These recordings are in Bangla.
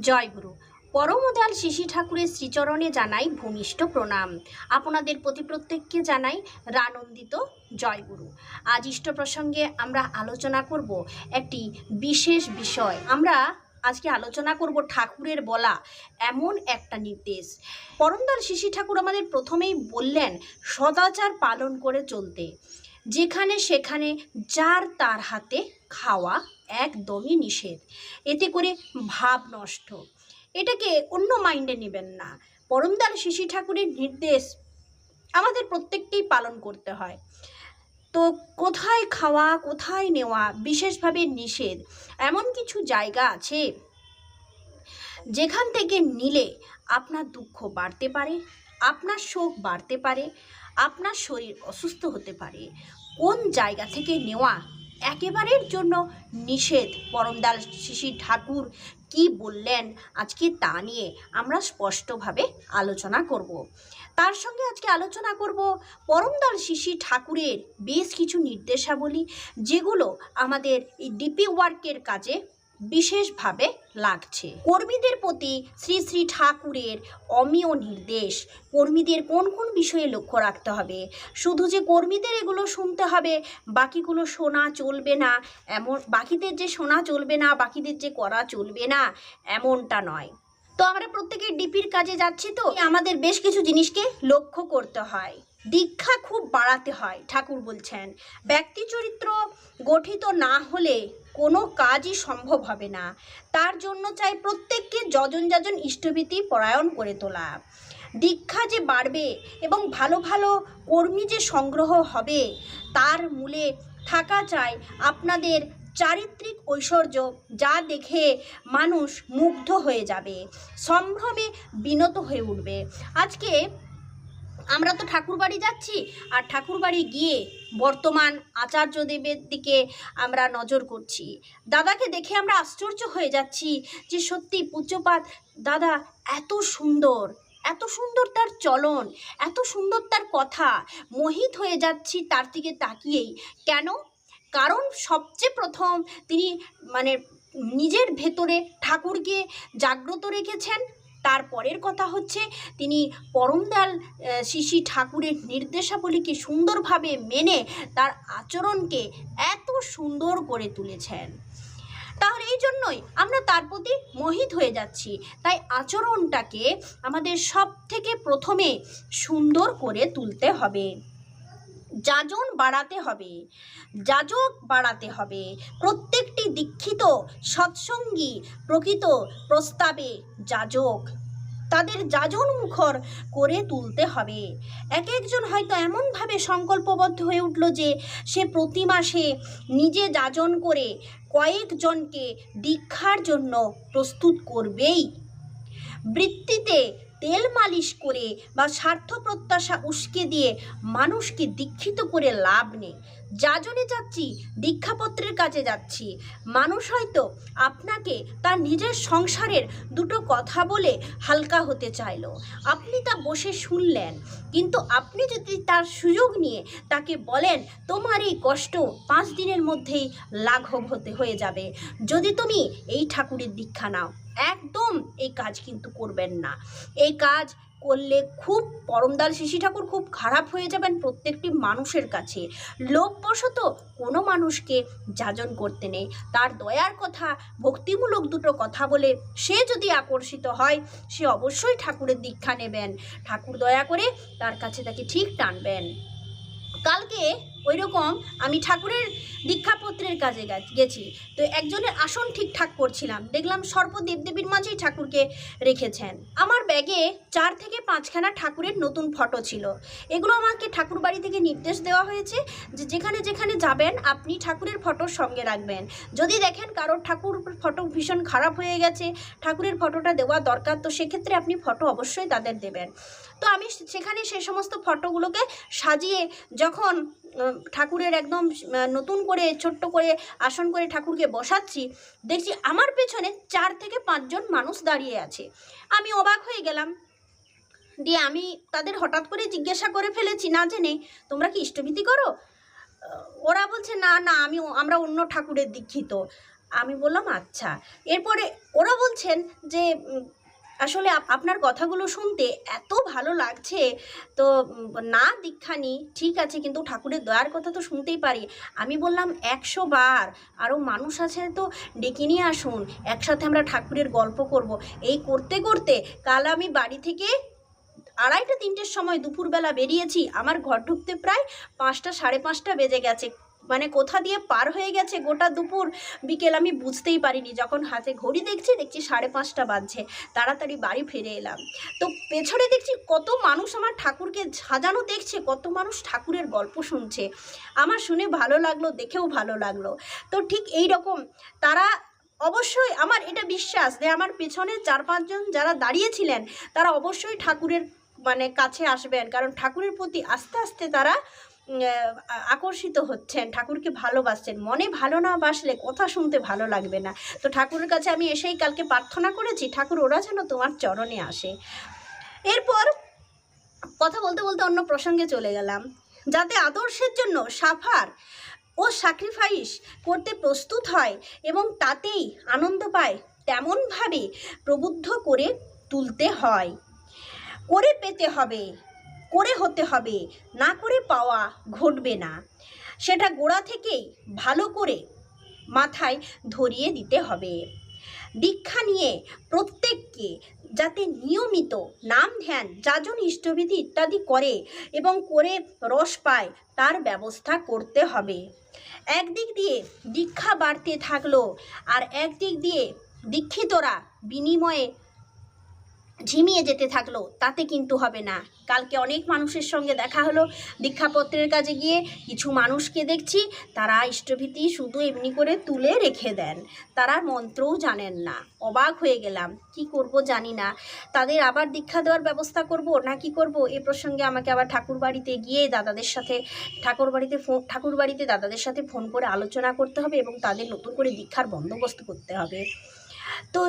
জয়গুরু পরমদাল শিশি ঠাকুরের শ্রীচরণে জানাই ভূমিষ্ঠ প্রণাম। আপনাদের প্রতি প্রত্যেককে জানাই রানন্দিত জয়গুরু আজ ইষ্ট প্রসঙ্গে আমরা আলোচনা করব একটি বিশেষ বিষয়। আমরা আজকে আলোচনা করব ঠাকুরের বলা এমন একটা নির্দেশ। পরমদাল শিশি ঠাকুর আমাদের প্রথমেই বললেন, সদাচার পালন করে চলতে। যেখানে সেখানে যার তার হাতে খাওয়া একদমই নিষেধ। এতে করে ভাব নষ্ট। এটাকে অন্য মাইন্ডে নেবেন না। পরমদার শিশি ঠাকুরের নির্দেশ আমাদের প্রত্যেককেই পালন করতে হয়। তো কোথায় খাওয়া, কোথায় নেওয়া বিশেষভাবে নিষেধ? এমন কিছু জায়গা আছে যেখান থেকে নিলে আপনার দুঃখ বাড়তে পারে, আপনার শোক বাড়তে পারে, আপনার শরীর অসুস্থ হতে পারে, কোন জায়গা থেকে নেওয়া একেবারের জন্য নিষেধ? পরমদাল শিশি ঠাকুর কি বললেন? আজকে তা নিয়ে আমরা স্পষ্টভাবে আলোচনা করব। তার সঙ্গে আজকে আলোচনা করব পরমদাল শিশি ঠাকুরের বেশ কিছু নির্দেশাবলী, যেগুলো আমাদের এই ডিপি ওয়ার্কের কাজে বিশেষভাবে লাগছে। কর্মীদের প্রতি শ্রী শ্রী ঠাকুরের অমীয় নির্দেশ। কর্মীদের কোন কোন বিষয়ে লক্ষ্য রাখতে হবে? শুধু যে কর্মীদের এগুলো শুনতে হবে, বাকিগুলো শোনা চলবে না। এমন, বাকিদের যে শোনা চলবে না, বাকিদের যে করা চলবে না, এমনটা নয়। তো আমরা প্রত্যেকে ডিপির কাজে যাচ্ছি তো? আমাদের বেশ কিছু জিনিসকে লক্ষ্য করতে হয়। দীক্ষা খুব বাড়াতে হয়, ঠাকুর বলছেন। ব্যক্তি চরিত্র গঠিত না হলে কোনো কাজই সম্ভব হবে না। তার জন্য চাই প্রত্যেককে যজন যজন ইষ্টভীতি পরায়ণ করে তোলা। দীক্ষা যে বাড়বে এবং ভালো ভালো কর্মী যে সংগ্রহ হবে, তার মূলে থাকা চাই আপনাদের চারিত্রিক ঐশ্বর্য যা দেখে মানুষ মুগ্ধ হয়ে যাবে, সম্ভ্রমে বিনত হয়ে উঠবে। আজকে আমরা তো ঠাকুরবাড়ি যাচ্ছি, আর ঠাকুরবাড়ি গিয়ে বর্তমান আচার্যদেবের দিকে আমরা নজর করছি। দাদাকে দেখে আমরা আশ্চর্য হয়ে যাচ্ছি যে সত্যি পূজ্যপাত দাদা এত সুন্দর এত সুন্দর তার চলন, এত সুন্দর তার কথা। মোহিত হয়ে যাচ্ছি তার দিকে তাকিয়েই। কেন? কারণ সবচেয়ে প্রথম তিনি মানে নিজের ভেতরে ঠাকুরকে জাগ্রত রেখেছেন তারপরের কথা হচ্ছে, তিনি পরমদাল শিশি ঠাকুরের নির্দেশাবলীকে সুন্দরভাবে মেনে তার আচরণকে এত সুন্দর করে তুলেছেন। তাহলে এই জন্যই আমরা তার প্রতি মোহিত হয়ে যাচ্ছি। তাই আচরণটাকে আমাদের সব থেকে প্রথমে সুন্দর করে তুলতে হবে। যাজন বাড়াতে হবে, যাজক বাড়াতে হবে। প্রত্যেকটি দীক্ষিত সৎসঙ্গী প্রকৃত প্রস্তাবে যাজক। তাদের যাজন মুখর করে তুলতে হবে। এক একজন হয়তো এমনভাবে সংকল্পবদ্ধ হয়ে উঠল যে সে প্রতি মাসে নিজে যাজন করে কয়েকজনকে দীক্ষার জন্য প্রস্তুত করবেই। বৃত্তিতে তেল মালিশ করে বা স্বার্থ প্রত্যাশা উস্কে দিয়ে মানুষকে দীক্ষিত করে লাভ নেই। যা যাজনে যাচ্ছি, দীক্ষাপত্রের কাছে যাচ্ছি। মানুষ হয়তো আপনাকে তার নিজের সংসারের দুটো কথা বলে হালকা হতে চাইলো। আপনি তা বসে শুনলেন, কিন্তু আপনি যদি তার সুযোগ নিয়ে তাকে বলেন, তোমার এই কষ্ট পাঁচ দিনের মধ্যেই লাঘব হতে হয়ে যাবে। যদি তুমি এই ঠাকুরের দীক্ষা নাও। একদম এই কাজ কিন্তু করবেন না। এই কাজ করলে খুব পরমদাল শিশি ঠাকুর খুব খারাপ হয়ে যাবেন প্রত্যেকটি মানুষের কাছে। লোভবশত কোনো মানুষকে যাজন করতে নেই। তার দয়ার কথা, ভক্তিমূলক দুটো কথা বলে সে যদি আকর্ষিত হয়, সে অবশ্যই ঠাকুরের দীক্ষা নেবেন। ঠাকুর দয়া করে তার কাছে তাকে ঠিক টানবেন। কালকে ওই রকম আমি ঠাকুরের দীক্ষাপত্রের কাজে গেছি। তো একজনের আসন ঠিকঠাক করছিলাম। দেখলাম সর্প দেবদেবীর মাঝেই ঠাকুরকে রেখেছেন। আমার ব্যাগে চার থেকে পাঁচখানা ঠাকুরের নতুন ফটো ছিল। এগুলো আমাকে ঠাকুর বাড়ি থেকে নির্দেশ দেওয়া হয়েছে যে যেখানে যেখানে যাবেন আপনি ঠাকুরের ফটোর সঙ্গে রাখবেন। যদি দেখেন কারোর ঠাকুর ফটো ভীষণ খারাপ হয়ে গেছে, ঠাকুরের ফটোটা দেওয়া দরকার, তো সেক্ষেত্রে আপনি ফটো অবশ্যই তাদের দেবেন। তো আমি সেখানে সে সমস্ত ফটোগুলোকে সাজিয়ে যখন ঠাকুরের একদম নতুন করে, ছোট্ট করে আসন করে ঠাকুরকে বসাচ্ছি, দেখছি আমার পেছনে চার থেকে পাঁচজন মানুষ দাঁড়িয়ে আছে। আমি অবাক হয়ে গেলাম। দিয়ে আমি তাদের হঠাৎ করে জিজ্ঞাসা করে ফেলেছি, না জেনে, তোমরা কি ইষ্টভীতি করো? ওরা বলছে, না না, আমি আমরা অন্য ঠাকুরের দীক্ষিত। আমি বললাম আচ্ছা। এরপরে ওরা বলছেন যে আসলে আপনার কথাগুলো শুনতে এত ভালো লাগছে। তো না দীক্ষা নি ঠিক আছে, কিন্তু ঠাকুরের দয়ার কথা তো শুনতেই পারি। আমি বললাম একশো বার আরও মানুষ আছে তো ডেকে নিয়ে আসুন, একসাথে আমরা ঠাকুরের গল্প করব। এই করতে করতে কাল আমি বাড়ি থেকে আড়াইটা, তিনটের সময় দুপুরবেলা বেরিয়েছি, আমার ঘর ঢুকতে প্রায় পাঁচটা, সাড়ে পাঁচটা বেজে গেছে। মানে কোথা দিয়ে পার হয়ে গেছে গোটা দুপুর বিকেল আমি বুঝতেই পারিনি। যখন হাতে ঘড়ি দেখছি দেখছি সাড়ে পাঁচটা বাজছে। তাড়াতাড়ি বাড়ি ফিরে এলাম। তো পেছনে দেখছি কত মানুষ আমার ঠাকুরকে সাজানো দেখছে, কত মানুষ ঠাকুরের গল্প শুনছে। আমার শুনে ভালো লাগল, দেখেও ভালো লাগল। তো ঠিক এই রকম তারা অবশ্যই আমার এটা বিশ্বাস যে আমার পেছনে চার পাঁচজন যারা দাঁড়িয়েছিলেন, তারা অবশ্যই ঠাকুরের মানে কাছে আসবেন। কারণ ঠাকুরের প্রতি আস্তে আস্তে তারা আকর্ষিত হচ্ছেন, ঠাকুরকে ভালোবাসছেন। মনে ভালো না বাসলে কথা শুনতে ভালো লাগবে না। তো ঠাকুরের কাছে আমি এসেই কালকে প্রার্থনা করেছি, ঠাকুর ওরা যেন তোমার চরণে আসে। এরপর কথা বলতে বলতে অন্য প্রসঙ্গে চলে গেলাম। যাতে আদর্শের জন্য সাফার ও স্যাক্রিফাইস করতে প্রস্তুত হয় এবং তাতেই আনন্দ পায়, তেমনভাবে প্রবুদ্ধ করে তুলতে হয়। করে পেতে হবে। করে হতে হবে, না করে পাওয়া ঘটবে না। সেটা গোড়া থেকেই ভালো করে মাথায় ধরিয়ে দিতে হবে। দীক্ষা নিয়ে প্রত্যেককে যাতে নিয়মিত নাম ধ্যান, যাজন ইষ্টবিধি ইত্যাদি করে এবং করে রস পায়, তার ব্যবস্থা করতে হবে। একদিক দিয়ে দীক্ষা বাড়তে থাকল আর একদিক দিয়ে দীক্ষিতরা বিনিময়ে ঝিমিয়ে যেতে থাকল, তাতে কিন্তু হবে না। কালকে অনেক মানুষের সঙ্গে দেখা হলো, দীক্ষাপত্রের কাজে গিয়ে কিছু মানুষকে দেখছি, তারা ইষ্টভীতি শুধু এমনি করে তুলে রেখে দেন। তারা মন্ত্রও জানেন না। অবাক হয়ে গেলাম, কি করব জানি না। তাদের আবার দীক্ষা দেওয়ার ব্যবস্থা করব না কি করব? এ প্রসঙ্গে আমাকে আবার ঠাকুর বাড়িতে গিয়ে দাদাদের সাথে ঠাকুর বাড়িতে ফোন ঠাকুর বাড়িতে দাদাদের সাথে ফোন করে আলোচনা করতে হবে এবং তাদের নতুন করে দীক্ষার বন্দোবস্ত করতে হবে। তো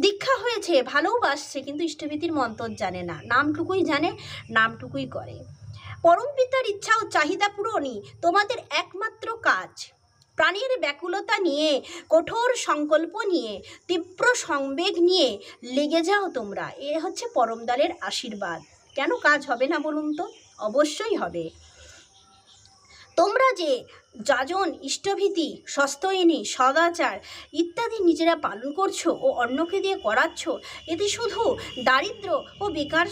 দীক্ষা হয়েছে, ভালোবাসছে, কিন্তু ইষ্টভীতির মন্তর জানে না। নামটুকুই জানে, নামটুকুই করে। পরম পিতার ইচ্ছা ও চাহিদা পূরণই তোমাদের একমাত্র কাজ। প্রাণীর ব্যাকুলতা নিয়ে, কঠোর সংকল্প নিয়ে, তীব্র সংবেগ নিয়ে লেগে যাও তোমরা। এ হচ্ছে পরমদালের আশীর্বাদ। কেন কাজ হবে না বলুন তো? অবশ্যই হবে। তোমরা যে যাজন, ইষ্টভীতি সস্তয়নী সদাচার ইত্যাদি নিজেরা পালন করছ ও অন্যকে দিয়ে করাচ্ছ, এতে শুধু দারিদ্র ও বেকার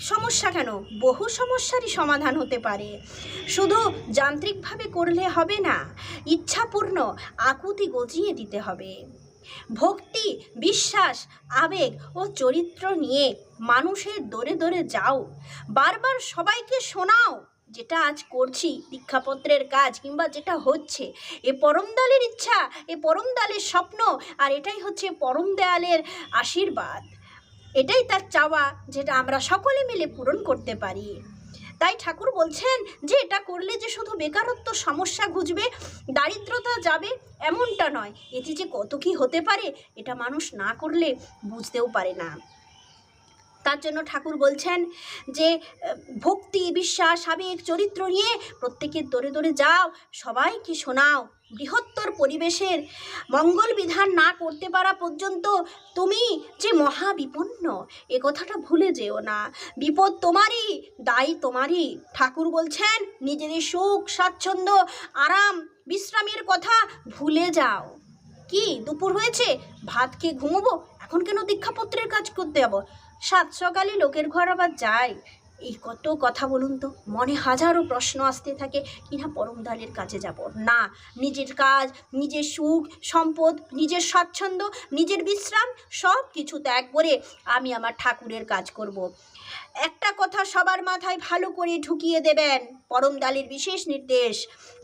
সমস্যা কেন? বহু সমস্যারই সমাধান হতে পারে। শুধু যান্ত্রিকভাবে করলে হবে না, ইচ্ছাপূর্ণ আকুতি গজিয়ে দিতে হবে। ভক্তি, বিশ্বাস, আবেগ ও চরিত্র নিয়ে মানুষের দরে দরে যাও। বারবার সবাইকে শোনাও। যেটা আজ করছি, দীক্ষাপত্রের কাজ কিংবা যেটা হচ্ছে, এ পরমদালের ইচ্ছা, এ পরমদালের স্বপ্ন, আর এটাই হচ্ছে পরম দেয়ালের আশীর্বাদ। এটাই তার চাওয়া, যেটা আমরা সকলে মিলে পূরণ করতে পারি। তাই ঠাকুর বলছেন যে, এটা করলে যে শুধু বেকারত্ব সমস্যা ঘুচবে, দারিদ্রতা যাবে, এমনটা নয়। এতে যে কত কি হতে পারে, এটা মানুষ না করলে বুঝতেও পারে না। তার জন্য ঠাকুর বলছেন যে, ভক্তি, বিশ্বাস, আবেগ, চরিত্র নিয়ে প্রত্যেকের দরে দরে যাও, সবাইকে শোনাও। বৃহত্তর পরিবেশের মঙ্গল বিধান না করতে পারা পর্যন্ত তুমি যে মহা বিপন্ন এ কথাটা ভুলে যেও না। বিপদ তোমারই, দায়ী তোমারই। ঠাকুর বলছেন, নিজেদের সুখ, স্বাচ্ছন্দ্য, আরাম, বিশ্রামের কথা ভুলে যাও। কি, দুপুর হয়েছে? ভাত খেয়ে ঘুমোবো? এখন কেন দীক্ষাপত্রের কাজ করতে যাব? সাত সকালে লোকের ঘর আবার যায়। এই কত কথা বলুন তো? মনে হাজারো প্রশ্ন আসতে থাকে, কিনা পরমদালের কাছে যাব? না, নিজের কাজ, নিজের সুখ, সম্পদ, নিজের স্বাচ্ছন্দ্য, নিজের বিশ্রাম সব কিছু ত্যাগ করে আমি আমার ঠাকুরের কাজ করব। একটা কথা সবার মাথায় ভালো করে ঢুকিয়ে দেবেন। পরম দালির বিশেষ নির্দেশ।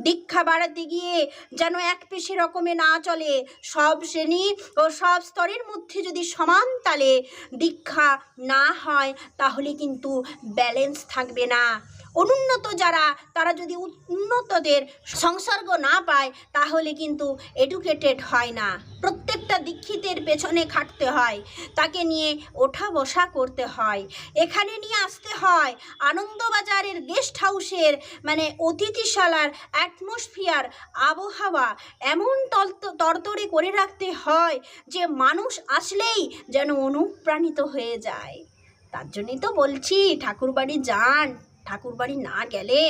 দীক্ষা বাড়াতে গিয়ে যেন এক পেশে রকমে না চলে, সব শ্রেণি ও সব স্তরের মধ্যে যদি সমান তালে দীক্ষা না হয়, তাহলে কিন্তু ব্যালেন্স থাকবে না। অনুন্নত যারা, তারা যদি উন্নতদের সংসর্গ না পায়, তাহলে কিন্তু এডুকেটেড হয় না। প্রত্যেকটা দীক্ষিতের পেছনে খাটতে হয়, তাকে নিয়ে ওঠা বসা করতে হয়। এখানে নিয়ে আসতে হয় আনন্দবাজারের গেস্ট হাউসের মানে অতিথিশালার অ্যাটমসফিয়ার আবহাওয়া এমন তরতরে করে রাখতে হয় যে মানুষ আসলেই যেন অনুপ্রাণিত হয়ে যায়। তার জন্যই তো বলছি, ঠাকুরবাড়ি যান। ঠাকুরবাড়ি না গেলে,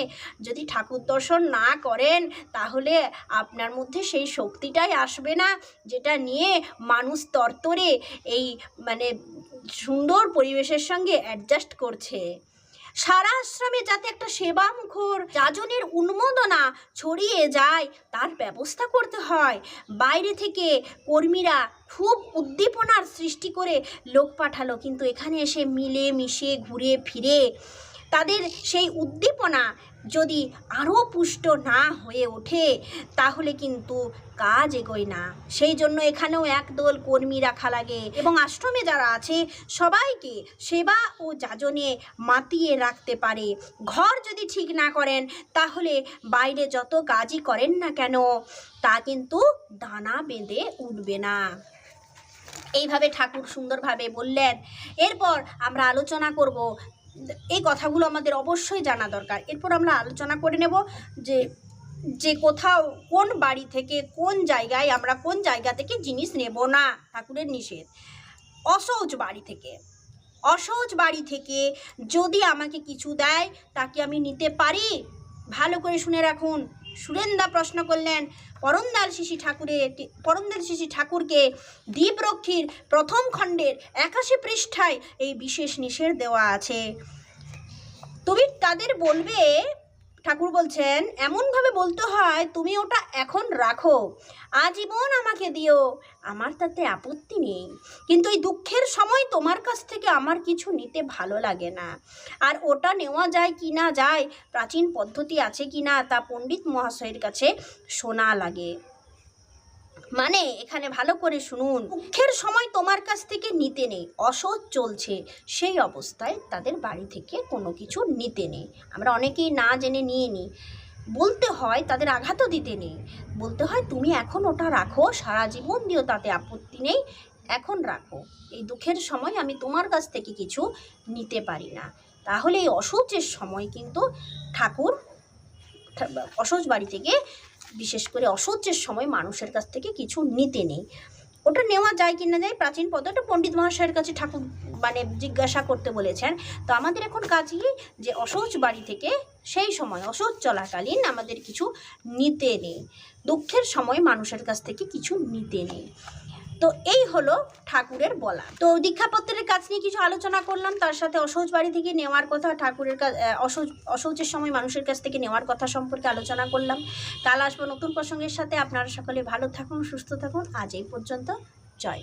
যদি ঠাকুর দর্শন না করেন, তাহলে আপনার মধ্যে সেই শক্তিটাই আসবে না, যেটা নিয়ে মানুষ তরতরে এই মানে সুন্দর পরিবেশের সঙ্গে অ্যাডজাস্ট করছে। সারা আশ্রমে যাতে একটা সেবা মুখর যাজনের উন্মোদনা ছড়িয়ে যায়, তার ব্যবস্থা করতে হয়। বাইরে থেকে কর্মীরা খুব উদ্দীপনার সৃষ্টি করে লোক পাঠালো, কিন্তু এখানে এসে মিলে মিশে ঘুরে ফিরে তাদের সেই উদ্দীপনা যদি আরও পুষ্ট না হয়ে ওঠে, তাহলে কিন্তু কাজ এগোয় না। সেই জন্য এখানেও একদল কর্মী রাখা লাগে এবং আশ্রমে যারা আছে, সবাইকে সেবা ও যাজনে মাতিয়ে রাখতে পারে। ঘর যদি ঠিক না করেন, তাহলে বাইরে যত কাজই করেন না কেন, তা কিন্তু দানা বেঁধে উঠবে না। এইভাবে ঠাকুর সুন্দরভাবে বললেন। এরপর আমরা আলোচনা করব এই কথাগুলো আমাদের অবশ্যই জানা দরকার। এরপর আমরা আলোচনা করে নেব যে যে কোথাও কোন বাড়ি থেকে কোন জায়গায় আমরা কোন জায়গা থেকে জিনিস নেব না, ঠাকুরের নিষেধ। অসহজ বাড়ি থেকে। অসহজ বাড়ি থেকে যদি আমাকে কিছু দেয়, তাকে আমি নিতে পারি? ভালো করে শুনে রাখুন। সুরেন্দা প্রশ্ন করলেন, পরমদাল শিশি ঠাকুরের পরমদাল শিশি ঠাকুরকে দ্বীপরক্ষীর প্রথম খণ্ডের একাশি পৃষ্ঠায় এই বিশেষ নিষেধ দেওয়া আছে। তুমি তাদের বলবে ঠাকুর বলছেন, এমনভাবে বলতে হয়, তুমি ওটা এখন রাখো। আজীবন আমাকে দিও। আমার তাতে আপত্তি নেই। কিন্তু এই দুঃখের সময় তোমার কাছ থেকে আমার কিছু নিতে ভালো লাগে না। আর ওটা নেওয়া যায় কি না যায়, প্রাচীন পদ্ধতি আছে কি না তা পণ্ডিত মহাশয়ের কাছে শোনা লাগে। মানে এখানে ভালো করে শুনুন। দুঃখের সময় তোমার কাছ থেকে নিতে নেই, অসৎ চলছে। সেই অবস্থায় তাদের বাড়ি থেকে কোনো কিছু নিতে নেই। আমরা অনেকেই না জেনে নিয়ে নিই বলতে হয় তাদের আঘাতও দিতে নেই। বলতে হয় তুমি এখন ওটা রাখো, সারা জীবন দিও, তাতে আপত্তি নেই। এখন রাখো। এই দুঃখের সময় আমি তোমার কাছ থেকে কিছু নিতে পারি না। তাহলে এই অসহ্যের সময় কিন্তু ঠাকুর অসহ্য বাড়ি থেকে বিশেষ করে অসহ্যের সময় মানুষের কাছ থেকে কিছু নিতে নেই। ওটা নেওয়া যায় কি না যায় প্রাচীন পদ্ধতি পণ্ডিত মহাশয়ের কাছে ঠাকুর মানে জিজ্ঞাসা করতে বলেছেন। তো আমাদের এখন কাজই যে অসহজ বাড়ি থেকে সেই সময় অসহজ চলাকালীন আমাদের কিছু নিতে নেই। দুঃখের সময় মানুষের কাছ থেকে কিছু নিতে নেই। তো এই হলো ঠাকুরের বলা তো দীক্ষাপত্রের কাজ নিয়ে কিছু আলোচনা করলাম, তার সাথে অসহজ বাড়ি থেকে নেওয়ার কথা, ঠাকুরের কাজ অসহজের সময় মানুষের কাছ থেকে নেওয়ার কথা সম্পর্কে আলোচনা করলাম কাল আসব নতুন প্রসঙ্গের সাথে, আপনারা সকলে ভালো থাকুন, সুস্থ থাকুন, আজ এই পর্যন্ত, জয়।